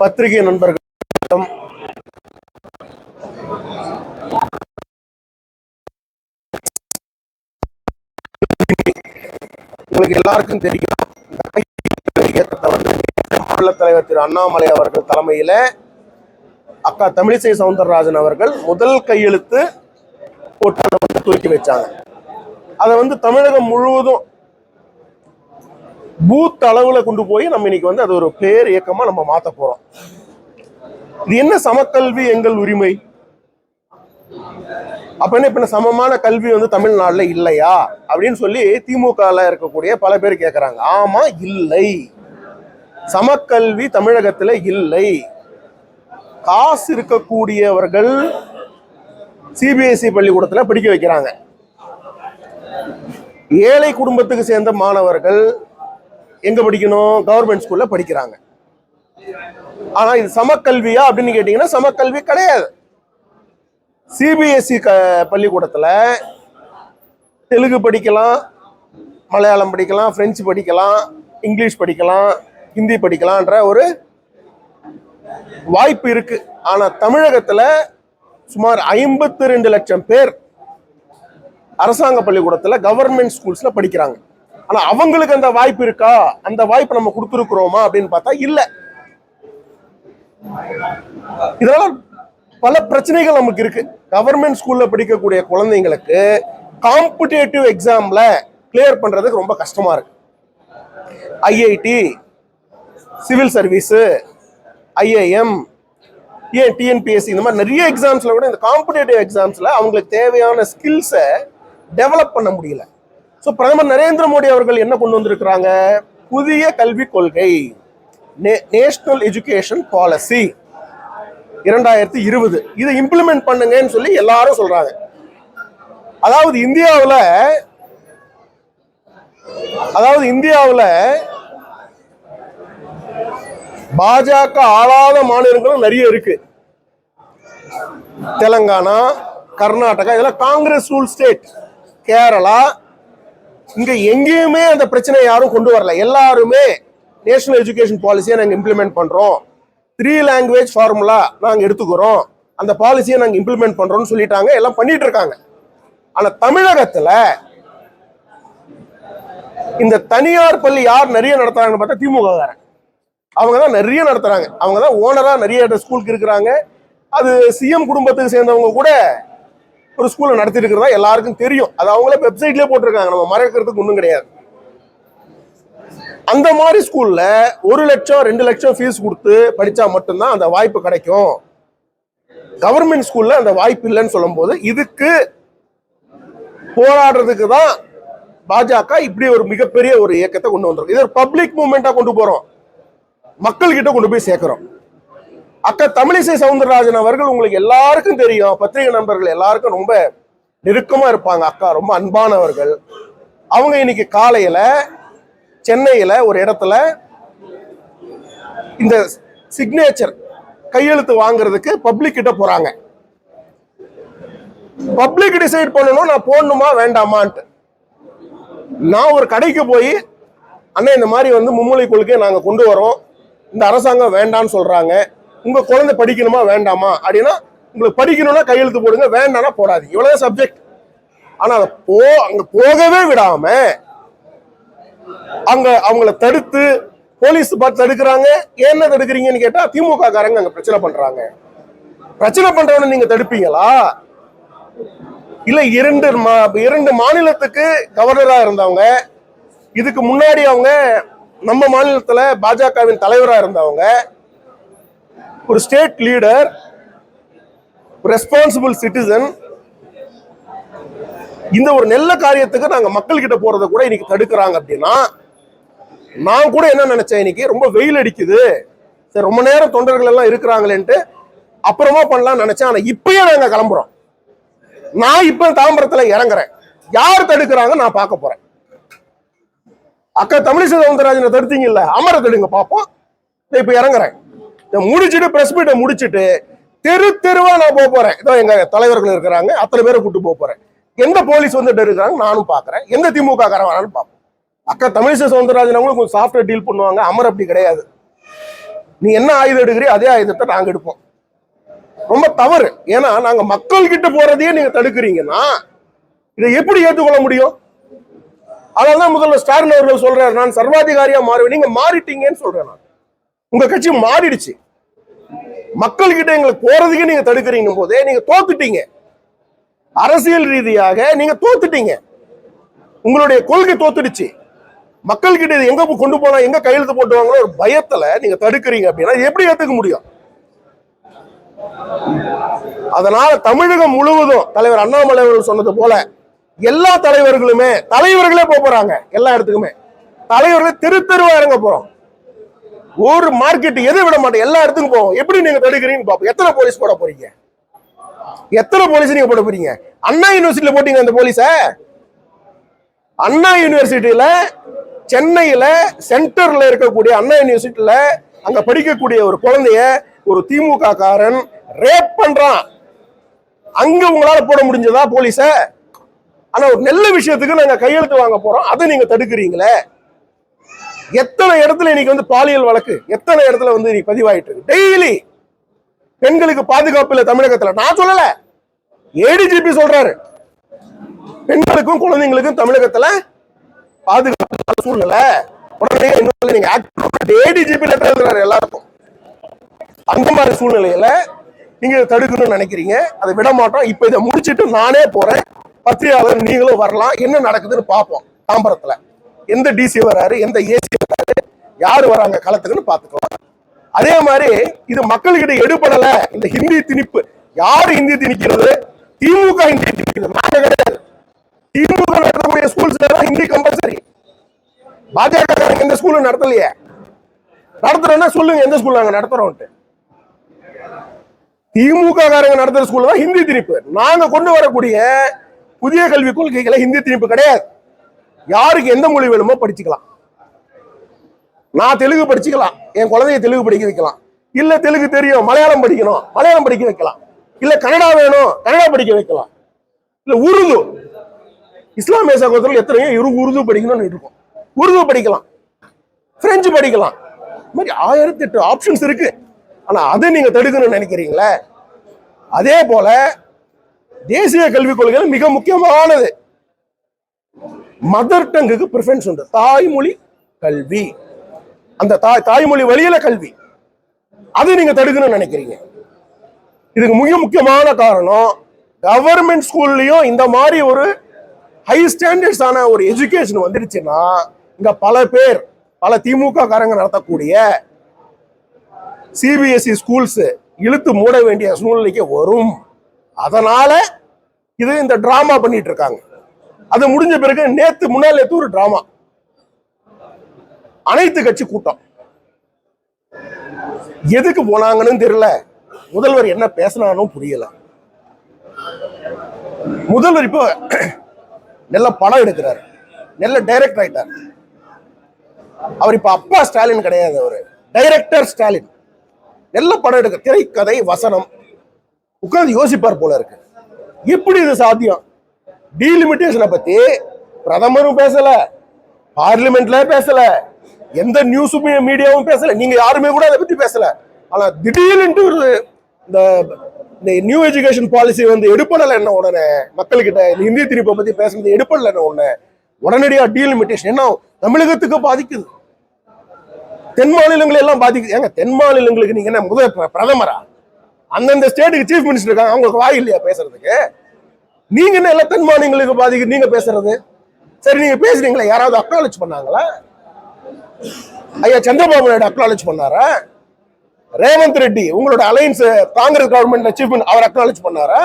பத்திரிகை நண்பர்கள். உங்களுக்கு எல்லாருக்கும் தெரியும் இயக்கத்தை வந்து மாநில தலைவர் திரு அண்ணாமலை அவர்கள் தலைமையில அக்கா தமிழிசை சவுந்தரராஜன் அவர்கள் முதல் கையெழுத்து போட்டு அதை வந்து வச்சாங்க. அதை வந்து தமிழகம் முழுவதும் பூத் அளவில் கொண்டு போய் நம்ம இன்னைக்கு வந்து அது ஒரு பேர் இயக்கமாக நம்ம மாற்ற போகிறோம் இது என்ன சமக்கல்வி எங்கள் உரிமை? அப்ப என்ன இப்ப சமமான கல்வி வந்து தமிழ்நாட்டில் இல்லையா? அப்படின்னு சொல்லி திமுகல இருக்கக்கூடிய பல பேர் கேட்கறாங்க ஆமா இல்லை. சமக்கல்வி தமிழகத்துல இல்லை. காசு இருக்கக்கூடியவர்கள் சிபிஎஸ்இ பள்ளிக்கூடத்துல படிக்க வைக்கிறாங்க. ஏழை குடும்பத்துக்கு சேர்ந்த மாணவர்கள் எங்க படிக்கணும்? கவர்மெண்ட் ஸ்கூல்ல படிக்கிறாங்க. ஆனா இது சமக்கல்வியா அப்படின்னு கேட்டீங்கன்னா சமக்கல்வி கிடையாது. சிபிஎஸ்சி க பள்ளிக்கூடத்துல தெலுங்கு படிக்கலாம் மலையாளம் படிக்கலாம் பிரெஞ்சு படிக்கலாம் இங்கிலீஷ் படிக்கலாம் ஹிந்தி படிக்கலான்ற ஒரு வாய்ப்பு இருக்கு. ஆனா தமிழகத்துல சுமார் ஐம்பத்தி ரெண்டு லட்சம் பேர் அரசாங்க பள்ளிக்கூடத்துல கவர்மெண்ட் ஸ்கூல்ஸ்ல படிக்கிறாங்க. ஆனா அவங்களுக்கு அந்த வாய்ப்பு இருக்கா? அந்த வாய்ப்பு நம்ம கொடுத்துருக்குறோமா அப்படின்னு பார்த்தா இல்ல. இதனால பல பிரச்சனைகள் நமக்கு இருக்கு. கவர்மெண்ட் ஸ்கூல்ல படிக்கக்கூடிய குழந்தைங்களுக்கு காம்படேட்டிவ் எக்ஸாம்ல கிளியர் பண்றதுக்கு ரொம்ப கஷ்டமா இருக்கு. ஐஐடி சிவில் சர்வீஸு ஐஏஎம் ஏன் டிஎன்பிஎஸ்சி இந்த மாதிரி நிறைய எக்ஸாம்ஸ்ல கூட இந்த காம்படேட்டிவ் எக்ஸாம்ஸ்ல அவங்களுக்கு தேவையான ஸ்கில்ஸை டெவலப் பண்ண முடியல. ஸோ பிரதமர் நரேந்திர மோடி அவர்கள் என்ன கொண்டு வந்திருக்கிறாங்க? புதிய கல்விக் கொள்கை நேஷனல் எஜுகேஷன் பாலிசி இரண்டாயிரத்தி இருபது. இதை இம்ப்ளிமெண்ட் பண்ணுங்கன்னு சொல்லி எல்லாரும் சொல்றாங்க. அதாவது இந்தியாவில் அதாவது இந்தியாவில் பாஜக ஆளாத மாநிலங்களும் நிறைய இருக்கு. தெலங்கானா கர்நாடகா இதெல்லாம் காங்கிரஸ் ரூல் ஸ்டேட் கேரளா இங்க எங்கேயுமே அந்த பிரச்சனையை யாரும் கொண்டு வரல. எல்லாருமே நேஷனல் எஜுகேஷன் பாலிசியை நாங்கள் இம்ப்ளிமெண்ட் பண்றோம். த்ரீ லாங்குவேஜ் ஃபார்முலா நாங்கள் எடுத்துக்கிறோம். அந்த பாலிசியை நாங்கள் இம்ப்ளிமெண்ட் பண்றோம்னு சொல்லிட்டாங்க. எல்லாம் பண்ணிட்டு இருக்காங்க. ஆனா தமிழகத்துல இந்த தனியார் பள்ளி யார் நிறைய நடத்துறாங்கன்னு பார்த்தா திமுக காரன் அவங்க தான் நிறைய நடத்துறாங்க. அவங்க தான் ஓனரா நிறைய ஸ்கூலுக்கு இருக்கிறாங்க. அது சிஎம் குடும்பத்துக்கு சேர்ந்தவங்க கூட ஒரு ஸ்கூலை நடத்திட்டு இருக்கிறதா எல்லாருக்கும் தெரியும். அது அவங்களே வெப்சைட்லயே போட்டிருக்காங்க. நம்ம மறைக்கிறதுக்கு ஒன்றும் கிடையாது. அந்த மாதிரி ஸ்கூல்ல ஒரு லட்சம் ரெண்டு லட்சம் ஃபீஸ் கொடுத்து படிச்சா மட்டும்தான் அந்த வாய்ப்பு கிடைக்கும். கவர்மெண்ட் ஸ்கூல்ல அந்த வாய்ப்பு இல்லைன்னு சொல்லும்போது இதுக்கு போராடுறதுக்கு தான் பாஜக இப்படி ஒரு மிகப்பெரிய ஒரு இயக்கத்தை கொண்டு வந்துடும் இது ஒரு பப்ளிக் மூவ்மெண்டா கொண்டு போறோம். மக்கள்கிட்ட கொண்டு போய் சேர்க்கிறோம். அக்கா தமிழிசை சவுந்தரராஜன் அவர்கள் உங்களுக்கு எல்லாருக்கும் தெரியும். பத்திரிகை நண்பர்கள் எல்லாருக்கும் ரொம்ப நெருக்கமா இருப்பாங்க. அக்கா ரொம்ப அன்பானவர்கள். அவங்க இன்னைக்கு காலையில சென்னையில ஒரு இடத்துல இந்த சிக்னேச்சர் கையெழுத்து வாங்குறதுக்கு பப்ளிக் கிட்ட போறாங்க. பப்ளிக் டிசைட் பண்ணணும் நான் போடணுமா வேண்டாமான்ட்டு. நான் ஒரு கடைக்கு போய் அண்ணா இந்த மாதிரி வந்து மும்மொழி கொள்கையை நாங்கள் கொண்டு வரோம். இந்த அரசாங்கம் வேண்டான்னு சொல்றாங்க. உங்க குழந்தை படிக்கணுமா வேண்டாமா? அப்படின்னா உங்களுக்கு படிக்கணும்னா கையெழுத்து போடுங்க வேண்டாம்னா போடாதீங்க. இவ்வளவு சப்ஜெக்ட் ஆனா அதை போ அங்க போகவே விடாம அங்க அவங்கள தடுத்து போலீஸ் பார்த்து தடுக்கிறாங்க. என்ன தடுக்கிறீங்கன்னு கேட்டா திமுக காரங்க அங்க பிரச்சனை பண்றாங்க. பிரச்சனை பண்றவன நீங்க தடுப்பீங்களா? இல்ல இரண்டு மா- இரண்டு மாநிலத்துக்கு கவர்னரா இருந்தவங்க இதுக்கு முன்னாடி அவங்க நம்ம மாநிலத்துல பாஜகவின் தலைவரா இருந்தவங்க ஒரு ஸ்டேட் லீடர் ரெஸ்பான்சிபிள் சிட்டிசன் இந்த ஒரு நல்ல காரியத்துக்கு நாங்க மக்கள் கிட்ட போறதை கூட இன்னைக்கு தடுக்கிறாங்க அப்படின்னா நான் கூட என்ன நினைச்சேன் இன்னைக்கு? ரொம்ப வெயில் அடிக்குது. சரி ரொம்ப நேரம் தொண்டர்கள் எல்லாம் இருக்கிறாங்களேன்ட்டு அப்புறமா பண்ணலாம்னு நினைச்சேன். ஆனா இப்பயே நாங்க கிளம்புறோம். நான் இப்ப தாம்பரத்துல இறங்குறேன். யார் தடுக்கிறாங்க நான் பார்க்க போறேன். அக்கா தமிழிசை சவுந்தரராஜனை தடுத்தீங்கல்ல? அமர தடுங்க பார்ப்போம் இப்ப இறங்குறேன். இதை முடிச்சுட்டு பிரஸ் மீட்டை முடிச்சுட்டு தெரு தெருவா நான் போக போறேன். இதோ எங்க தலைவர்கள் இருக்கிறாங்க. அத்தனை பேரை கூட்டு போக போறேன். எந்த போலீஸ் வந்துட்டு இருக்கிறாங்க நானும் பாக்குறேன். எந்த திமுக காரன் வரான்னு பார்ப்போம் அக்கா தமிழிசை சவுந்தரராஜன் அவங்களும் கொஞ்சம் சாஃப்ட்வேர் டீல் பண்ணுவாங்க. அமர் அப்படி கிடையாது. நீ என்ன ஆயுதம் எடுக்கிறீ அதே ஆயுதத்தை நாங்க எடுப்போம். ரொம்ப தவறு. ஏன்னா நாங்க மக்கள் கிட்ட போறதையே நீங்க தடுக்கிறீங்கன்னா இதை எப்படி ஏற்றுக்கொள்ள முடியும்? அதனாலதான் முதல்ல ஸ்டாலின் அவர்கள் சொல்றாரு. நான் சர்வாதிகாரியா மாறுவேன். நீங்க மாறிட்டீங்கன்னு சொல்றேன் நான். உங்க கட்சி மாறிடுச்சு. மக்கள் கிட்ட எங்களுக்கு போறதுக்கு நீங்க தடுக்கிறீங்க போதே நீங்க தோத்துட்டீங்க. அரசியல் ரீதியாக நீங்க தோத்துட்டீங்க. உங்களுடைய கொள்கை தோத்துடுச்சு. மக்கள்கிட்ட இது எங்க கொண்டு போனா எங்க கையெழுத்து போட்டுவாங்களோ ஒரு பயத்துல நீங்க தடுக்கிறீங்க அப்படின்னா எப்படி ஏத்துக்க முடியும்? அதனால தமிழகம் முழுவதும் தலைவர் அண்ணாமலை அவர்கள் சொன்னது போல எல்லா தலைவர்களுமே தலைவர்களே போக போறாங்க எல்லா இடத்துக்குமே. தலைவர்களே தெரு தெருவா இறங்க போறோம். ஒரு மார்க்கெட் எதை விட மாட்டோம் எல்லா இடத்துக்கும் போவோம். எப்படி நீங்க தடுக்கிறீங்கன்னு பாப்போம் எத்தனை போலீஸ் போட போறீங்க? எத்தனை போலீஸ் நீங்க போட போறீங்க? அண்ணா யூனிவர்சிட்டியில போட்டீங்க அந்த போலீஸ அண்ணா யூனிவர்சிட்டியில சென்னையில சென்டர்ல இருக்கக்கூடிய அண்ணா யூனிவர்சிட்டியில அங்க படிக்கக்கூடிய ஒரு குழந்தைய ஒரு திமுக காரன் ரேப் பண்றான். அங்க உங்களால போட முடிஞ்சதா போலீஸ ஆனா ஒரு நல்ல விஷயத்துக்கு நாங்க கையெழுத்து வாங்க போறோம். அதை நீங்க தடுக்கிறீங்களே? எத்தனை இடத்துல இன்னைக்கு வந்து பாலியல் வழக்கு? எத்தனை இடத்துல வந்து இன்னைக்கு பதிவாயிட்டு இருக்கு? டெய்லி பெண்களுக்கு பாதுகாப்பு இல்லை தமிழகத்துல. நான் சொல்லல. ஏடிஜிபி சொல்றாரு. பெண்களுக்கும் குழந்தைங்களுக்கும் தமிழகத்துல பாதுகாப்பு சூழ்நிலை. உடனே நீங்க ஏடிஜிபி லெட்டர் எழுதுறாரு எல்லாருக்கும். அந்த மாதிரி சூழ்நிலையில நீங்க தடுக்கணும்னு நினைக்கிறீங்க. அதை விட மாட்டோம். இப்ப இதை முடிச்சிட்டு நானே போறேன். பத்திரிகையாளர் நீங்களும் வரலாம். என்ன நடக்குதுன்னு பார்ப்போம். தாம்பரத்துல. எந்த டிசி வராரு எந்த ஏசி வராரு யாரு வராங்க களத்துக்குன்னு பார்த்துக்கலாம் அதே மாதிரி இது மக்கள்கிட்ட எடுபடல. இந்த ஹிந்தி திணிப்பு யாரு ஹிந்தி திணிக்கிறது? திமுக ஹிந்தி திணிக்கிறது. நாங்க கிடையாது. திமுக நடத்தக்கூடிய ஸ்கூல்ஸ் எல்லாம் ஹிந்தி கம்பல்சரி பாஜக காரங்க எந்த ஸ்கூலும் நடத்தலையே? நடத்துறோம்னா சொல்லுங்க எந்த ஸ்கூல் நாங்க நடத்துறோம்ட்டு திமுக காரங்க நடத்துற ஸ்கூல்ல தான் ஹிந்தி திணிப்பு. நாங்க கொண்டு வரக்கூடிய புதிய கல்விக் கொள்கைகளை ஹிந்தி திணிப்பு கிடையாது. யாருக்கு எந்த மொழி வேணுமோ படிச்சுக்கலாம். நான் தெலுங்கு படிச்சுக்கலாம். என் குழந்தைய தெலுங்கு படிக்க வைக்கலாம். இல்ல தெலுங்கு தெரியும் மலையாளம் படிக்கணும் மலையாளம் படிக்க வைக்கலாம். இல்ல கன்னடா வேணும் கன்னடா படிக்க வைக்கலாம். இல்ல உருது. இஸ்லாமிய சகோதரர்கள் எத்தனையோ இரு உருது படிக்கணும்னு இருக்கும் உருது படிக்கலாம். பிரெஞ்சு படிக்கலாம். இது மாதிரி ஆயிரத்தி எட்டு ஆப்ஷன்ஸ் இருக்கு. ஆனா அதை நீங்க தடுக்கணும்னு நினைக்கிறீங்களே? அதே போல தேசிய கல்விக் கொள்கைகள் மிக முக்கியமானது. மதர் டங்குக்கு ப்ரிஃபரன்ஸ் உண்டு. தாய்மொழி கல்வி. அந்த தாய் தாய்மொழி வழியில கல்வி. அதை நீங்க தடுக்கணும்னு நினைக்கிறீங்க. இதுக்கு மிக முக்கியமான காரணம் கவர்மெண்ட் ஸ்கூல்லையும் இந்த மாதிரி ஒரு ஹை ஸ்டாண்டர்ட்ஸ் ஆன ஒரு எஜுகேஷன் வந்துடுச்சுன்னா இங்க பல பேர் பல திமுக காரங்க நடத்தக்கூடிய சிபிஎஸ்இ ஸ்கூல்ஸ் இழுத்து மூட வேண்டிய சூழ்நிலைக்கு வரும். அதனால இது இந்த டிராமா பண்ணிட்டு இருக்காங்க. அது முடிஞ்ச பிறகு நேத்து முன்னாள் நேத்து ஒரு டிராமா அனைத்து கட்சி கூட்டம். எதுக்கு போனாங்கன்னு தெரியல. முதல்வர் என்ன பேசினானும் புரியல. முதல்வர் இப்போ நல்ல படம் எடுக்கிறார். நல்ல டைரக்டர் ஆயிட்டார். அவர் இப்ப அப்பா ஸ்டாலின் கிடையாது அவரு. டைரக்டர் ஸ்டாலின். நல்ல படம் எடுக்க திரைக்கதை வசனம். உட்கார்ந்து யோசிப்பார் போல இருக்கு. எப்படி இது சாத்தியம்? டீலிமிட்டேஷனை பத்தி பிரதமரும் பேசல பார்லிமெண்ட்ல பேசல எந்த நியூஸ் மீடியாவும் பேசல நீங்க யாருமே கூட அதை பத்தி பேசல. ஆனா திடீர்னு ஒரு இந்த இந்த நியூ எஜுகேஷன் பாலிசி வந்து எடுப்படல என்ன உடனே மக்கள்கிட்ட இந்த இந்திய திணிப்பை பத்தி பேசுறது எடுப்படல என்ன உடனே உடனடியா டீலிமிட்டேஷன் என்ன தமிழகத்துக்கு பாதிக்குது. தென் மாநிலங்களை எல்லாம் பாதிக்குது. ஏங்க தென் மாநிலங்களுக்கு நீங்க என்ன முதல் பிரதமரா? அந்தந்த ஸ்டேட்டுக்கு சீஃப் மினிஸ்டர் இருக்காங்க அவங்களுக்கு வாய் இல்லையா பேசுறதுக்கு? நீங்க என்ன எல்லாம் தன்மானங்களுக்கு பாதிக்க பாதிக்கு நீங்க பேசுறது? சரி நீங்க பேசுறீங்களா? யாராவது அக்னாலேஜ் பண்ணாங்களா? ஐயா சந்திரபாபு நாயுடு அக்னாலேஜ் பண்ணாரா? ரேவந்த் ரெட்டி உங்களோட அலையன்ஸ் காங்கிரஸ் கவர்மெண்ட் சீஃப் அவர் அக்னாலேஜ் பண்ணாரா?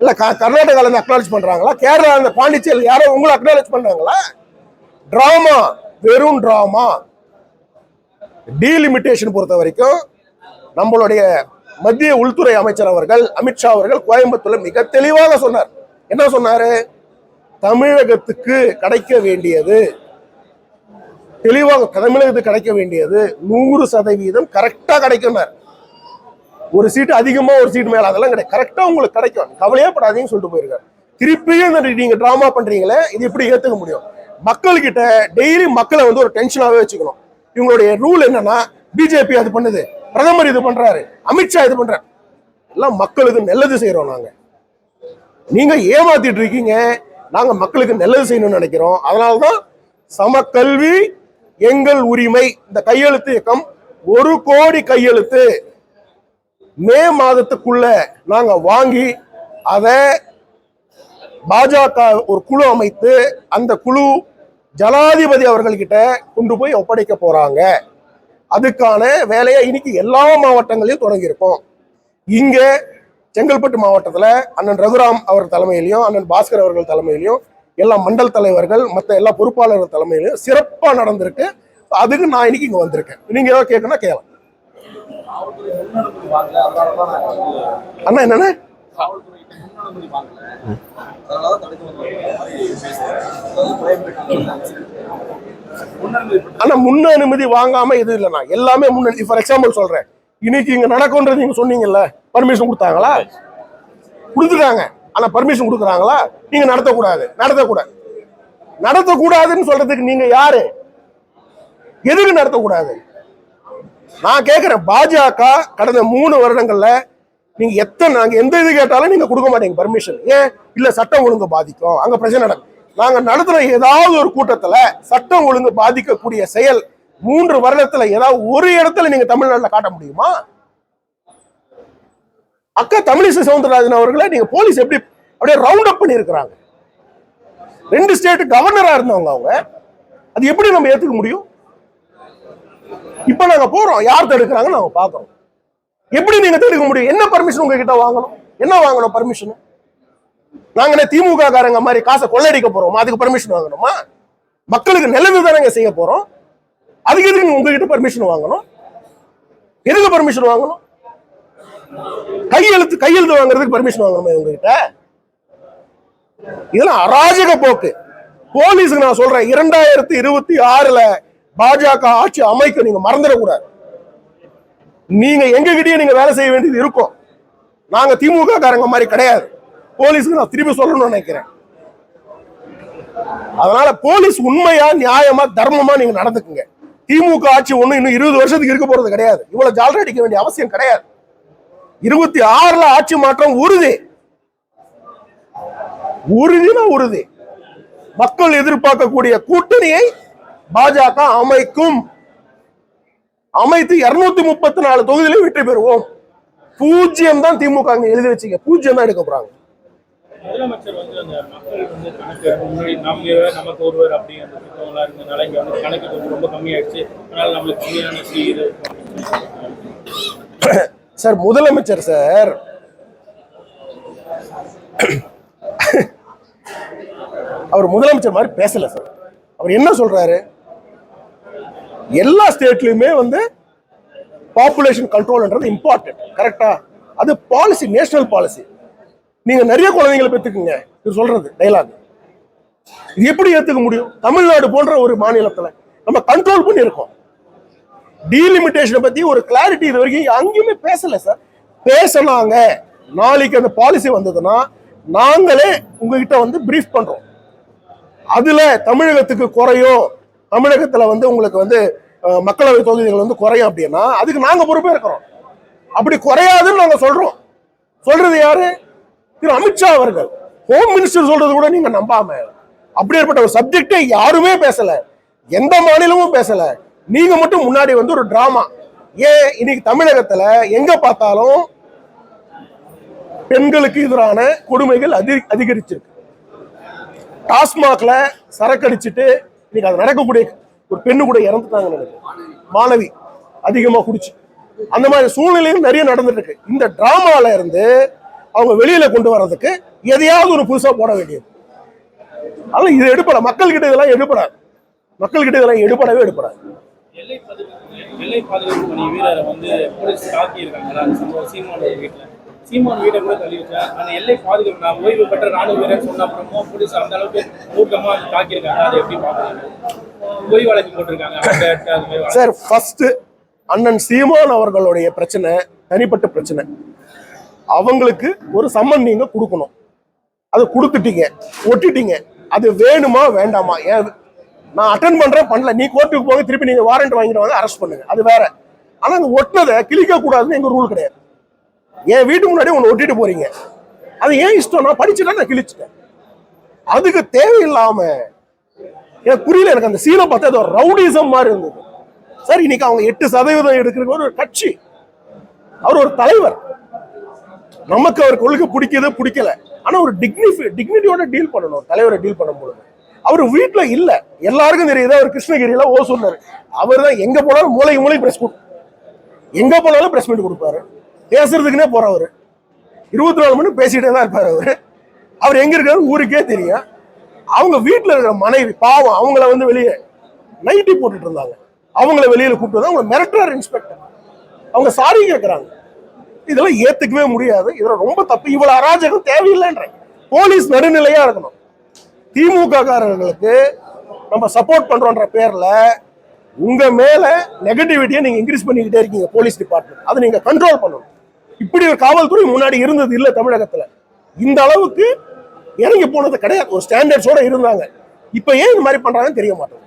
இல்ல க- கர்நாடகால இருந்து அக்னாலேஜ் பண்றாங்களா? கேரளா இந்த பாண்டிச்சேரி யாரோ உங்களை அக்னாலேஜ் பண்ணாங்களா? டிராமா வெறும் டிராமா டீலிமிட்டேஷன் பொறுத்த வரைக்கும் நம்மளுடைய மத்திய உள்துறை அமைச்சர் அவர்கள் அமித்ஷா அவர்கள் கோயம்புத்தூர்ல மிக தெளிவாக சொன்னார். என்ன சொன்னாரு? தமிழகத்துக்கு கிடைக்க வேண்டியது தெளிவாக தமிழகத்துக்கு கிடைக்க வேண்டியது நூறு சதவீதம் கரெக்டா கிடைக்கும்னார். ஒரு சீட்டு அதிகமா ஒரு சீட் மேல அதெல்லாம் கிடையாது கரெக்டா உங்களுக்கு கிடைக்கும். கவலையே படாதீங்கன்னு சொல்லிட்டு போயிருக்காரு. திருப்பியும் இந்த நீங்க டிராமா பண்றீங்களே இது எப்படி ஏத்துக்க முடியும்? மக்கள்கிட்ட டெய்லி மக்களை வந்து ஒரு டென்ஷனாவே வச்சுக்கணும். இவங்களுடைய ரூல் என்னன்னா பிஜேபி அது பண்ணுது. பிரதமர் இது பண்றாரு அமித்ஷா இது பண்றாரு. எல்லாம் மக்களுக்கு நல்லது செய்யறோம் நாங்க. நீங்க ஏமாத்திட்டு இருக்கீங்க நாங்க மக்களுக்கு நல்லது செய்யணும்னு நினைக்கிறோம். அதனாலதான் சமக்கல்வி எங்கள் உரிமை இந்த கையெழுத்து இயக்கம் ஒரு கோடி கையெழுத்து. மே மாதத்துக்குள்ள நாங்க வாங்கி அதை பாஜக ஒரு குழு அமைத்து அந்த குழு ஜனாதிபதி அவர்கள்கிட்ட கொண்டு போய் ஒப்படைக்க போறாங்க. அதுக்கான வேலையை இன்னைக்கு எல்லா மாவட்டங்களையும் தொடங்கியிருக்கோம். இங்க செங்கல்பட்டு மாவட்டத்துல அண்ணன் ரகுராம் அவர் தலைமையிலையும் அண்ணன் பாஸ்கர் அவர்கள் தலைமையிலையும் எல்லா மண்டல் தலைவர்கள் மற்ற எல்லா பொறுப்பாளர்கள் தலைமையிலையும் சிறப்பா நடந்திருக்கு. அதுக்கு நான் இன்னைக்கு இங்க வந்திருக்கேன். நீங்க ஏதாவது கேட்கணும்னா கேட்கலாம். அண்ணா என்னண்ணே? ஆனா முன் அனுமதி வாங்காம இது இல்லைண்ணா. எல்லாமே முன் ஃபார் எக்ஸாம்பிள் சொல்றேன். இன்னைக்கு இங்க நடக்கும்ன்றது நீங்க சொன்னீங்கல்ல பர்மிஷன் கொடுத்தாங்களா? கொடுத்துட்டாங்க. ஆனா பர்மிஷன் கொடுக்குறாங்களா? நீங்க நடத்தக்கூடாது. நடத்தக்கூடாது. நடத்தக்கூடாதுன்னு சொல்றதுக்கு நீங்க யாரு? எதுக்கு நடத்தக்கூடாது? நான் கேட்கிறேன் பாஜக கடந்த மூணு வருடங்கள்ல நீங்க எத்தனை நாங்க எந்த இது கேட்டாலும் நீங்க கொடுக்க மாட்டீங்க பர்மிஷன் ஏன்? இல்ல சட்டம் ஒழுங்கு பாதிக்கும். அங்க பிரச்சனை நடக்கும். நாங்க நடத்துற ஏதாவது ஒரு கூட்டத்துல சட்டம் ஒழுங்கு பாதிக்கக்கூடிய செயல் மூன்று வருடத்துல ஏதாவது ஒரு இடத்துல நீங்க தமிழ்நாட்டில் காட்ட முடியுமா? அக்கா தமிழிசை சவுந்தரராஜன் அவர்களை நீங்க போலீஸ் எப்படி அப்படியே ரவுண்ட் அப் பண்ணியிருக்கிறாங்க. ரெண்டு ஸ்டேட் கவர்னரா இருந்தவங்க அவங்க. அது எப்படி நம்ம ஏத்துக்க முடியும்? இப்ப நாங்க போறோம். யார் தடுக்கிறாங்கன்னு நாங்க பாக்குறோம். எப்படி நீங்க தெரிவிக்க முடியும்? என்ன பர்மிஷன் உங்ககிட்ட வாங்கணும்? என்ன வாங்கணும் பர்மிஷன் நாங்க திமுக காரங்க மாதிரி காசை கொள்ளடிக்க போறோமா? அதுக்கு பர்மிஷன் வாங்கணுமா? மக்களுக்கு நல்லது தானங்க செய்ய போறோம். அதுக்கு எதுக்கு நீங்க உங்ககிட்ட பர்மிஷன் வாங்கணும்? எதுக்கு பர்மிஷன் வாங்கணும்? கையெழுத்து கையெழுத்து வாங்குறதுக்கு பர்மிஷன் வாங்கணுமா உங்ககிட்ட? இதெல்லாம் அராஜக போக்கு. போலீஸுக்கு நான் சொல்றேன் இரண்டாயிரத்தி இருபத்தி ஆறுல பாஜக ஆட்சி அமைக்க நீங்க மறந்துடக்கூடாது நீங்க எங்ககிட்டயே நீங்க வேலை செய்ய வேண்டியது இருக்கும். நாங்க திமுக காரங்க மாதிரி கிடையாது. போலீஸுக்கு நான் திருப்பி சொல்லணும்னு நினைக்கிறேன். அதனால போலீஸ் உண்மையா நியாயமா தர்மமா நீங்க நடந்துக்குங்க. திமுக ஆட்சி ஒண்ணு இன்னும் இருபது வருஷத்துக்கு இருக்க போறது கிடையாது. இவ்வளவு ஜாலரா அடிக்க வேண்டிய அவசியம் கிடையாது. இருபத்தி ஆறுல ஆட்சி மாற்றம் உறுதி. உறுதினா உறுதி. மக்கள் எதிர்பார்க்கக்கூடிய கூட்டணியை பாஜக அமைக்கும். அமைத்து இருநூத்தி முப்பத்தி நாலு தொகுதியிலும் வெற்றி பெறுவோம். பூஜ்ஜியம் தான் திமுக அங்க எழுதி வச்சுக்க பூஜ்ஜியம் தான் எடுக்க போறாங்க. முதலமைச்சர் வந்து அந்த மக்கள் வந்து கணக்கு முன்னாடி நாம நமக்கு ஒருவர் அப்படி அந்த திட்டம்லாம் இருந்ததுனால இங்க வந்து கணக்கு வந்து ரொம்ப கம்மியாயிடுச்சு. அதனால நம்மளுக்கு கம்மியான சீர் சார் முதலமைச்சர் சார். அவர் முதலமைச்சர் மாதிரி பேசல சார். அவர் என்ன சொல்றாரு? எல்லா ஸ்டேட்லையுமே வந்து பாப்புலேஷன் கண்ட்ரோல்ன்றது இம்பார்ட்டன்ட் கரெக்டா அது பாலிசி நேஷனல் பாலிசி நீங்க நிறைய குழந்தைங்களை பெற்றுக்குங்க. இது சொல்றது டைலாக் இது எப்படி ஏத்துக்க முடியும்? தமிழ்நாடு போன்ற ஒரு மாநிலத்துல நம்ம கண்ட்ரோல் பண்ணியிருக்கோம் டீலிமிட்டேஷனை பத்தி ஒரு கிளாரிட்டி இது வரைக்கும் அங்கேயுமே பேசல சார் பேசினாங்க. நாளைக்கு அந்த பாலிசி வந்ததுன்னா நாங்களே உங்ககிட்ட வந்து பிரீஃப் பண்றோம். அதுல தமிழகத்துக்கு குறையும் தமிழகத்துல வந்து உங்களுக்கு வந்து மக்களவை தொகுதிகள் வந்து குறையும் அப்படின்னா அதுக்கு நாங்க பொறுப்பே இருக்கிறோம். அப்படி குறையாதுன்னு நாங்க சொல்றோம். சொல்றது யாரு? திரு அமித்ஷா அவர்கள். ஹோம் மினிஸ்டர் சொல்றது கூட நீங்க நம்பாம அப்படியேப்பட்ட ஒரு சப்ஜெக்டே யாருமே பேசல. எந்த மாநிலமும் பேசல. நீங்க மட்டும் முன்னாடி வந்து ஒரு டிராமா ஏன் இன்னைக்கு தமிழகத்துல எங்க பார்த்தாலும் பெண்களுக்கு எதிரான கொடுமைகள் அதி அதிகரிச்சிருக்கு. டாஸ்மாக்ல சரக்கடிச்சிட்டு இன்னைக்கு அது நடக்கக்கூடிய ஒரு பெண்ணு கூட இறந்துட்டாங்க நினைக்கிறேன் மாணவி அதிகமா குடிச்சு. அந்த மாதிரி சூழ்நிலையும் நிறைய நடந்துட்டு இருக்கு இந்த டிராமால இருந்து அவங்க வெளியில கொண்டு வர்றதுக்கு எதையாவது ஒரு புதுசா போட வேண்டியது. அதனால இது எடுப்பட. மக்கள் கிட்ட இதெல்லாம் எடுப்படாது மக்கள் கிட்ட இதெல்லாம் எடுப்படவே எடுப்படாது. எல்லை பாதுகாப்பு பணி வீரரை வந்து போலீஸ் தாக்கி இருக்காங்களா சம்பவம் வீட்டுல. சீமான் வீட்டை கூட தள்ளி வச்சா அந்த எல்லை பாதுகாப்பு நான் ஓய்வு பெற்ற ராணுவ வீரர் சொன்ன அப்புறமும் போலீஸ் அந்த அளவுக்கு மூர்க்கமா தாக்கியிருக்காங்க. அதை எப்படி பாக்குறாங்க ஓய்வு வழக்கு போட்டிருக்காங்க. சார் ஃபர்ஸ்ட் அண்ணன் சீமான் அவர்களுடைய பிரச்சனை தனிப்பட்ட பிரச்சனை. அவங்களுக்கு ஒரு சம்மன் நீங்க கொடுக்கணும். அதை கொடுத்துட்டீங்க ஒட்டிட்டீங்க. அது வேணுமா வேண்டாமா? ஏன் நான் அட்டன் பண்றேன் பண்ணல. நீ கோர்ட்டுக்கு போக திருப்பி நீங்க வாரண்ட் வாங்கிட்டு வாங்க அரெஸ்ட் பண்ணுங்க. அது வேற. ஆனா அந்த ஒட்டினதை கிழிக்க கூடாதுன்னு எங்க ரூல் கிடையாது. என் வீட்டு முன்னாடி ஒன்று ஒட்டிட்டு போறீங்க. அது ஏன் இஷ்டம்? நான் படிச்சுட்டா நான் கிழிச்சிட்டேன். அதுக்கு தேவையில்லாம எனக்கு புரியல எனக்கு அந்த சீனை பார்த்தா அது ஒரு ரவுடிசம் மாதிரி இருந்தது. சார் இன்னைக்கு அவங்க எட்டு சதவீதம் எடுக்கிற ஒரு கட்சி. அவர் ஒரு தலைவர். நமக்கு அவர் கொள்கை பிடிக்குது பிடிக்கல. ஆனா ஒரு டிக்னிஃபி டிக்னிட்டியோட டீல் பண்ணணும். தலைவரை டீல் பண்ணும்போது அவர் வீட்டுல இல்ல. எல்லாருக்கும் தெரியுது அவர் கிருஷ்ணகிரியில ஓ சொன்னார். அவர் தான் எங்க போனாலும் மூளைக்கு மூளை பிரஸ் மீட் எங்க போனாலும் பிரஸ் மீட் கொடுப்பாரு. பேசுறதுக்குன்னே போறவர் இருபத்தி நாலு மணி பேசிட்டே தான் இருப்பார் அவரு. அவர் எங்க இருக்காரு ஊருக்கே தெரியும். அவங்க வீட்டில் இருக்கிற மனைவி பாவம் அவங்கள வந்து வெளியே நைட்டி போட்டுட்டு இருந்தாங்க. அவங்கள வெளியில கூப்பிட்டு வந்து அவங்களை மிரட்டுறாரு இன்ஸ்பெக்டர் அவங்க சாரி கேட்குறாங்க இதெல்லாம் ஏத்துக்கவே முடியாது. இதில் ரொம்ப தப்பு. இவ்வளவு அராஜகம் தேவையில்லைன்ற போலீஸ் நடுநிலையா இருக்கணும். திமுக காரர்களுக்கு நம்ம சப்போர்ட் பண்றோன்ற பேர்ல உங்க மேல நெகட்டிவிட்டியை நீங்க இன்க்ரீஸ் பண்ணிக்கிட்டே இருக்கீங்க போலீஸ் டிபார்ட்மெண்ட் அதை நீங்க கண்ட்ரோல் பண்ணணும். இப்படி ஒரு காவல்துறை முன்னாடி இருந்தது இல்ல தமிழகத்துல. இந்த அளவுக்கு இறங்கி போனது கிடையாது. ஒரு ஸ்டாண்டர்ட்ஸோட இருந்தாங்க. இப்ப ஏன் இந்த மாதிரி பண்றாங்கன்னு தெரிய மாட்டேங்குது.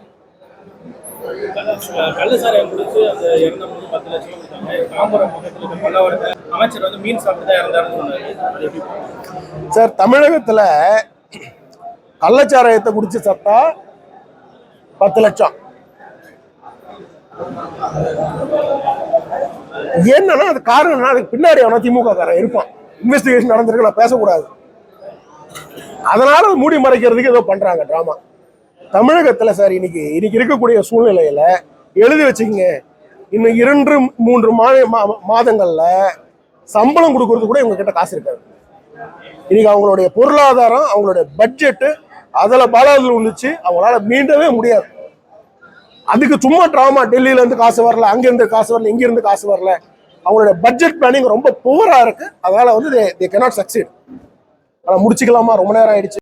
பாக்குறீங்க? சார் தமிழகத்துல கள்ளச்சாராயத்தை குடிச்சு சத்தா பத்து லட்சம். என்னன்னா அது காரணம் என்ன அதுக்கு பின்னாடி அவனா திமுக காரன் இருப்பான். இன்வெஸ்டிகேஷன் நடந்திருக்கு நான் பேசக்கூடாது. அதனால மூடி மறைக்கிறதுக்கு ஏதோ பண்றாங்க டிராமா தமிழகத்துல சார் இன்னைக்கு இன்னைக்கு இருக்கக்கூடிய சூழ்நிலையில எழுதி வச்சுக்கோங்க. இன்னும் இரண்டு மூன்று மா மா- மாதங்கள்ல சம்பளம் கொடுக்கறது கூட இவங்க கிட்ட காசு இருக்காது. இன்னைக்கு அவங்களுடைய பொருளாதாரம் அவங்களுடைய பட்ஜெட்டு அதில் பாலாதில் விழுந்துச்சு அவங்களால மீண்டவே முடியாது. அதுக்கு சும்மா ட்ராமா டெல்லியில இருந்து காசு வரல அங்கேருந்து காசு வரல இங்கேருந்து காசு வரல. அவங்களோட பட்ஜெட் பிளானிங் ரொம்ப புவரா இருக்கு. அதனால வந்து தே கனாட் சக்சீட் ஆனால் முடிச்சுக்கலாமா? ரொம்ப நேரம் ஆயிடுச்சு.